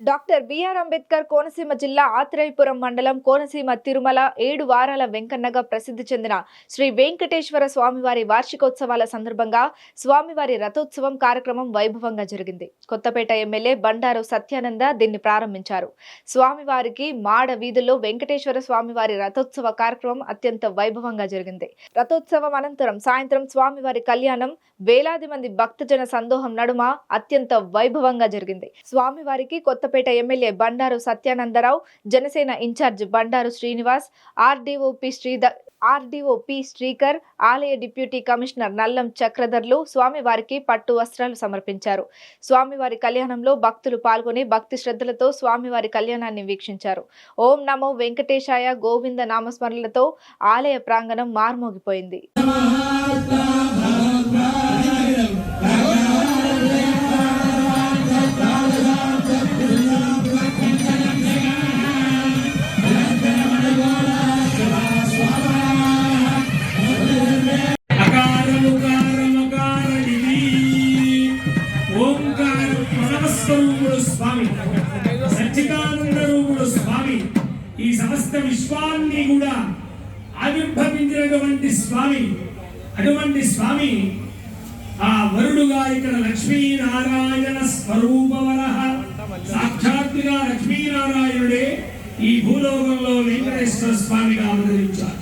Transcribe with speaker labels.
Speaker 1: Doctor BR Ambedkar Konaseema జిల్లా ఆత్రేయపురం మండలం కోనసీమ తిరుమల ఏడు వారాల వెంకన్నగా ప్రసిద్ధి చెందిన శ్రీ వెంకటేశ్వర స్వామివారి వార్షికోత్సవాల సందర్భంగా స్వామివారి రథోత్సవం కార్యక్రమం వైభవంగా జరిగింది. కొత్తపేట ఎమ్మెల్యే బండారు సత్యానంద దీన్ని ప్రారంభించారు. స్వామివారికి మాడ వీధుల్లో వెంకటేశ్వర స్వామివారి రథోత్సవ కార్యక్రమం అత్యంత వైభవంగా జరిగింది. రథోత్సవం అనంతరం సాయంత్రం స్వామివారి కళ్యాణం వేలాది మంది భక్తజన సందోహం నడుమ అత్యంత వైభవంగా జరిగింది. స్వామివారికి Kothapeta MLA Bandaru Satyanandarao Janasena in charge Bandaru Srinivas RDO P శ్రీధ Sridhar RDO P Srikar ఆలయ డిప్యూటీ కమిషనర్ నల్లం చక్రధర్లు స్వామివారికి పట్టు వస్త్రాలు సమర్పించారు. స్వామివారి కళ్యాణంలో భక్తులు పాల్గొని భక్తి శ్రద్ధలతో స్వామివారి కళ్యాణాన్ని వీక్షించారు. ఓం నమో వెంకటేశాయ గోవింద నామస్మరణలతో ఆలయ ప్రాంగణం మార్మోగిపోయింది.
Speaker 2: అకారముకారమకారనిధి స్వామి. సచ్చిదానంద రూపుడు స్వామి. ఈ సమస్త విశ్వాన్ని కూడా ఆవిర్భవించినటువంటి స్వామి. అటువంటి స్వామి ఆ వరుడుగా ఇక్కడ లక్ష్మీనారాయణ స్వరూపవర సాక్షాత్తుగా లక్ష్మీనారాయణుడే ఈ భూలోకంలో వెంకటేశ్వర స్వామిగా అవతరించారు